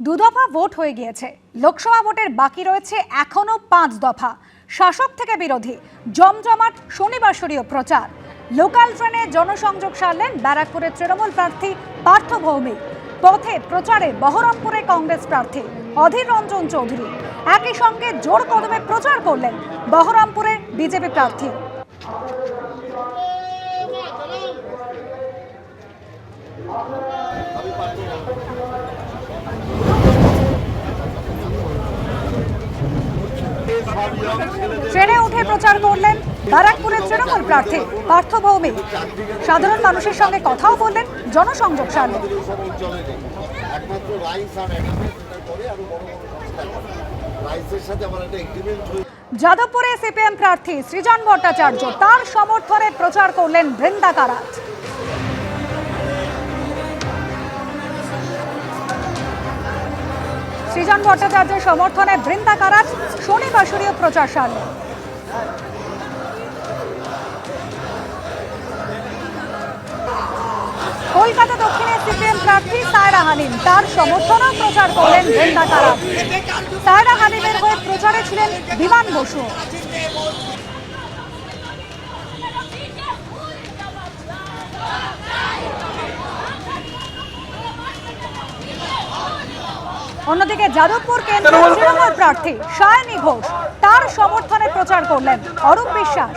দুদফা vote হয়ে গিয়েছে। লোকসভা ভোটের বাকি রয়েছে এখনও পাঁচ দফা। শাসক থেকে বিরোধী। জমজমাট শনিবাসরীয় প্রচার। লোকাল ট্রেনে জনসংযোগ সারলেন ব্যারাকপুরের তৃণমূল প্রার্থী পার্থ ভৌমিক। পথে প্রচারে বহরমপুরে কংগ্রেস প্রার্থী অধীর রঞ্জন চৌধুরী। একই সঙ্গে জোর কদমে প্রচার করলেন বহরমপুরের বিজেপি প্রার্থী। ট্রেনে উঠে প্রচার করলেন ব্যারাকপুরের তৃণমূল প্রার্থী পার্থ ভৌমিক। সাধারণ মানুষের সঙ্গে কথাও বললেন জনসংযোগ সারলেন। যাদবপুরে সিপিএম প্রার্থী সৃজন ভট্টাচার্য তার সমর্থনে প্রচার করলেন বৃন্দা কারাত সৃজন ভট্টাচার্যের সমর্থনে বৃন্দা কারাত শনিবাসরীয় প্রচার সারলেন কলকাতা দক্ষিণে সিপিএম প্রার্থী সায়রা হানিম তার সমর্থনেও প্রচার করলেন বৃন্দা কারাজ। সায়রা হানিমের হয়ে প্রচারে ছিলেন বিমান বসু। অন্যদিকে যাদবপুর কেন্দ্রের তৃণমূল প্রার্থী সায়নী ঘোষ তার সমর্থনে প্রচার করলেন Arup Biswas.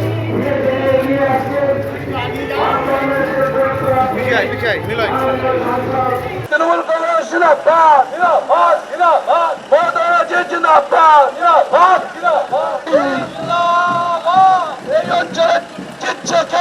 Mikay, Mikay, Nilay. Tırmır konuşun apa, inafaz, inafaz. Bordona cecin apa, inafaz, inafaz. İnafaz, reyon çek, çek çeke.